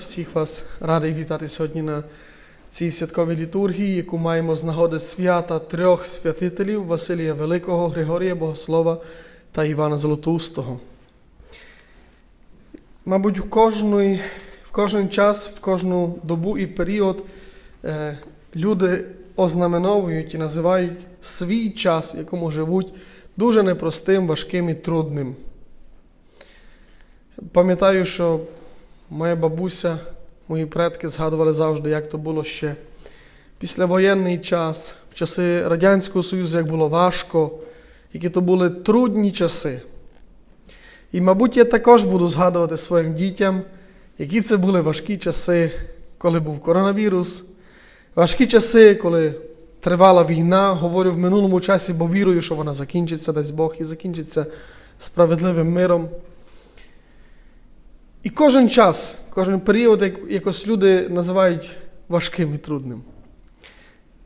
Всіх вас радий вітати сьогодні на цій святковій літургії, яку маємо з нагоди свята трьох святителів Василія Великого, Григорія Богослова та Івана Золотоустого. Мабуть, в кожний, в кожен час, в кожну добу і період е, люди ознаменовують і називають свій час, в якому живуть, дуже непростим, важким і трудним. Пам'ятаю, що моя бабуся, мої предки згадували завжди, як то було ще післявоєнний час, в часи Радянського Союзу, як було важко, які то були трудні часи. І, мабуть, я також буду згадувати своїм дітям, які це були важкі часи, коли був коронавірус, важкі часи, коли тривала війна, говорю в минулому часі, бо вірую, що вона закінчиться, дасть Бог, і закінчиться справедливим миром. І кожен час, кожен період як- якось люди називають важким і трудним.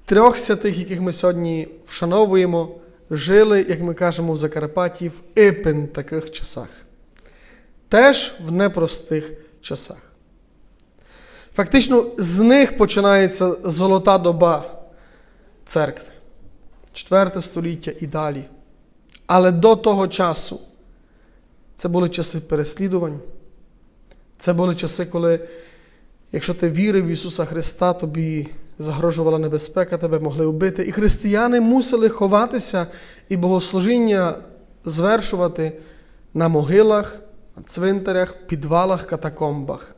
Трьох святих, яких ми сьогодні вшановуємо, жили, як ми кажемо в Закарпатті, в іпен таких часах. Теж в непростих часах. Фактично, з них починається золота доба церкви, четверте століття і далі. Але до того часу це були часи переслідувань. Це були часи, коли, якщо ти вірив в Ісуса Христа, тобі загрожувала небезпека, тебе могли вбити. І християни мусили ховатися і богослужіння звершувати на могилах, на цвинтарях, підвалах, катакомбах.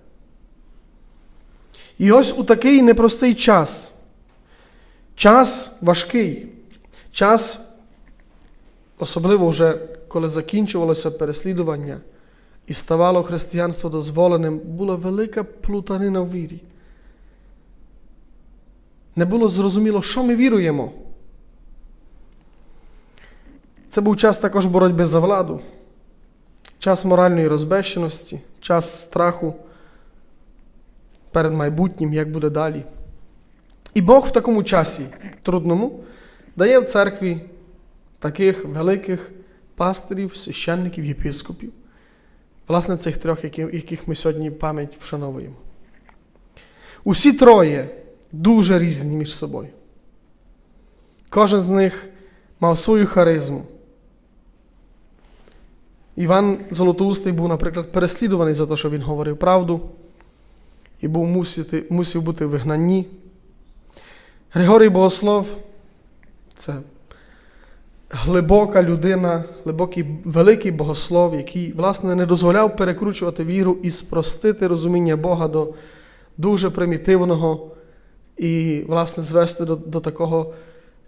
І ось у такий непростий час, час важкий, час, особливо вже коли закінчувалося переслідування і ставало християнство дозволеним, була велика плутанина в вірі. Не було зрозуміло, що ми віруємо. Це був час також боротьби за владу, час моральної розбещеності, час страху перед майбутнім, як буде далі. І Бог в такому часі трудному дає в церкві таких великих пастирів, священників, єпископів. Власне, цих трьох, яких ми сьогодні пам'ять вшановуємо. Усі троє дуже різні між собою. Кожен з них мав свою харизму. Іван Золотоустий був, наприклад, переслідуваний за те, що він говорив правду, і був мусити, мусив бути вигнанні. Григорій Богослов це глибока людина, глибокий великий богослов, який, власне, не дозволяв перекручувати віру і спростити розуміння Бога до дуже примітивного і, власне, звести до, до такого,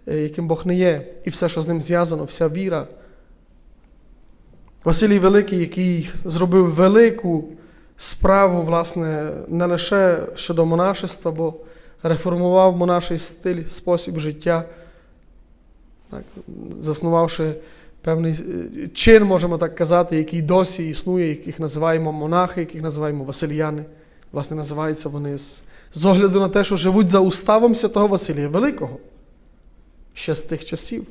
е, яким Бог не є, і все, що з ним зв'язано, вся віра. Василій Великий, який зробив велику справу, власне, не лише щодо монашества, бо реформував монаший стиль, спосіб життя так, заснувавши певний е, чин, можемо так казати, який досі існує, яких називаємо монахи, яких називаємо Васильяни. Власне, називаються вони з, з огляду на те, що живуть за уставом святого Василія Великого ще з тих часів,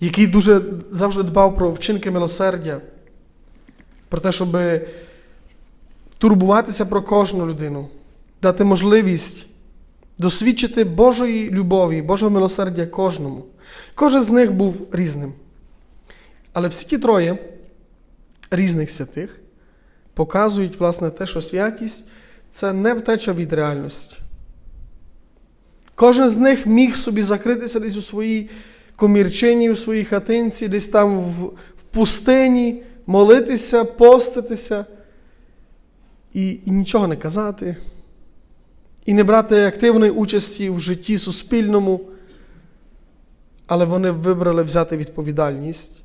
який дуже завжди дбав про вчинки милосердя, про те, щоб турбуватися про кожну людину, дати можливість досвідчити Божої любові, Божого милосердя кожному. Кожен з них був різним. Але всі ті троє різних святих показують, власне, те, що святість це не втеча від реальності. Кожен з них міг собі закритися десь у своїй комірчині, у своїй хатинці, десь там в, пустині, молитися, поститися і, і нічого не казати і не брати активної участі в житті суспільному, але вони вибрали взяти відповідальність.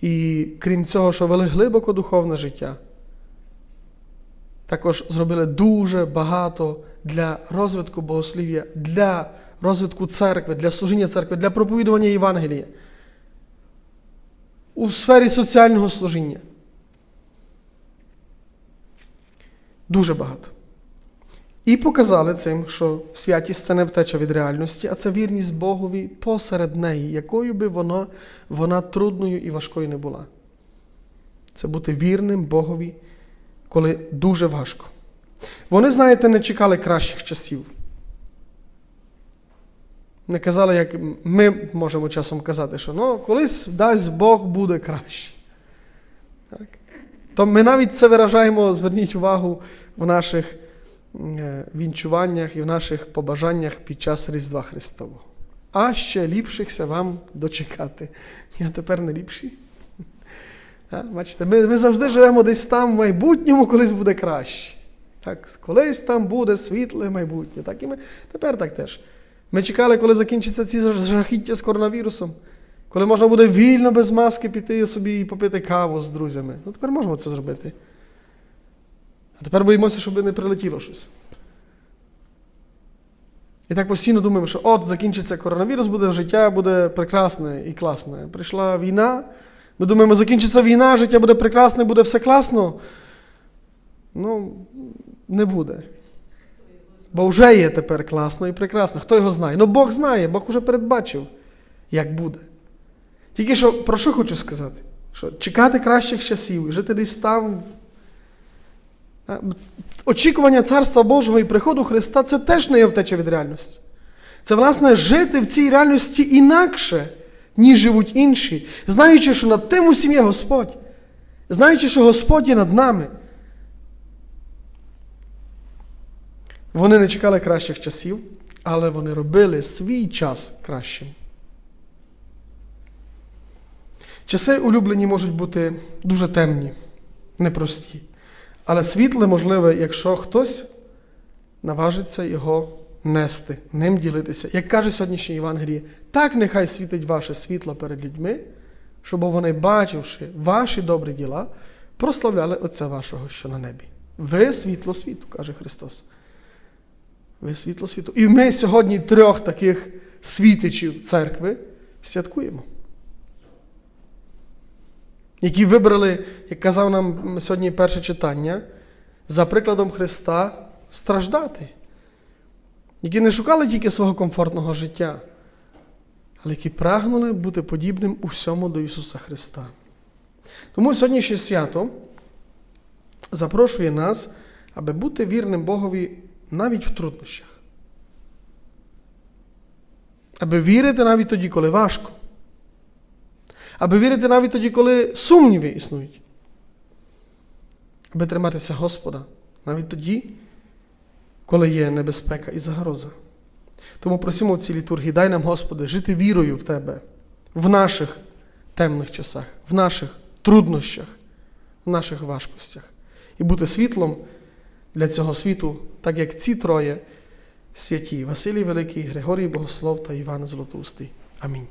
І крім цього, що вели глибоко духовне життя, також зробили дуже багато для розвитку богослів'я, для розвитку церкви, для служіння церкви, для проповідування Євангелія у сфері соціального служіння. Дуже багато. І показали цим, що святість це не втеча від реальності, а це вірність Богові посеред неї, якою би вона, вона трудною і важкою не була. Це бути вірним Богові коли дуже важко. Вони, знаєте, не чекали кращих часів. Не казали, як ми можемо часом казати, що ну, колись дасть Бог буде краще. Так? То ми навіть це виражаємо, зверніть увагу, в наших вінчуваннях і в наших побажаннях під час Різдва Христового. А ще ліпшихся вам дочекати. Я тепер не ліпший. Бачите, ми, ми завжди живемо десь там в майбутньому, колись буде краще. Так, колись там буде світле майбутнє. Так, і ми тепер так теж. Ми чекали, коли закінчиться ці жахіття з коронавірусом, коли можна буде вільно без маски піти собі і попити каву з друзями. Ну тепер можемо це зробити. А тепер боїмося, щоб не прилетіло щось. І так постійно думаємо, що от закінчиться коронавірус, буде життя буде прекрасне і класне. Прийшла війна. Ми думаємо, закінчиться війна, життя буде прекрасне, буде все класно. Ну, не буде. Бо вже є тепер класно і прекрасно. Хто його знає? Ну Бог знає, Бог вже передбачив, як буде. Тільки що про що хочу сказати? Що чекати кращих часів, жити десь там. Очікування Царства Божого і приходу Христа це теж не є втеча від реальності. Це, власне, жити в цій реальності інакше, ніж живуть інші, знаючи, що над тим усім є Господь, знаючи, що Господь є над нами. Вони не чекали кращих часів, але вони робили свій час кращим. Часи улюблені можуть бути дуже темні, непрості. Але світле можливе, якщо хтось наважиться його нести, ним ділитися. Як каже сьогоднішнє Євангеліє, так нехай світить ваше світло перед людьми, щоб вони, бачивши ваші добрі діла, прославляли Отця вашого, що на небі. Ви світло світу, каже Христос. Ви світло світу. І ми сьогодні трьох таких світичів церкви святкуємо. Які вибрали, як казав нам сьогодні перше читання, за прикладом Христа страждати. Які не шукали тільки свого комфортного життя, але які прагнули бути подібним у всьому до Ісуса Христа. Тому сьогоднішнє свято запрошує нас, аби бути вірним Богові навіть в труднощах. Аби вірити навіть тоді, коли важко. Аби вірити навіть тоді, коли сумніви існують. Аби триматися Господа навіть тоді, коли є небезпека і загроза. Тому просимо в цій літургії, дай нам, Господи, жити вірою в Тебе в наших темних часах, в наших труднощах, в наших важкостях. І бути світлом для цього світу, так як ці троє святі Василій Великий, Григорій Богослов та Іван Золотоустий. Амінь.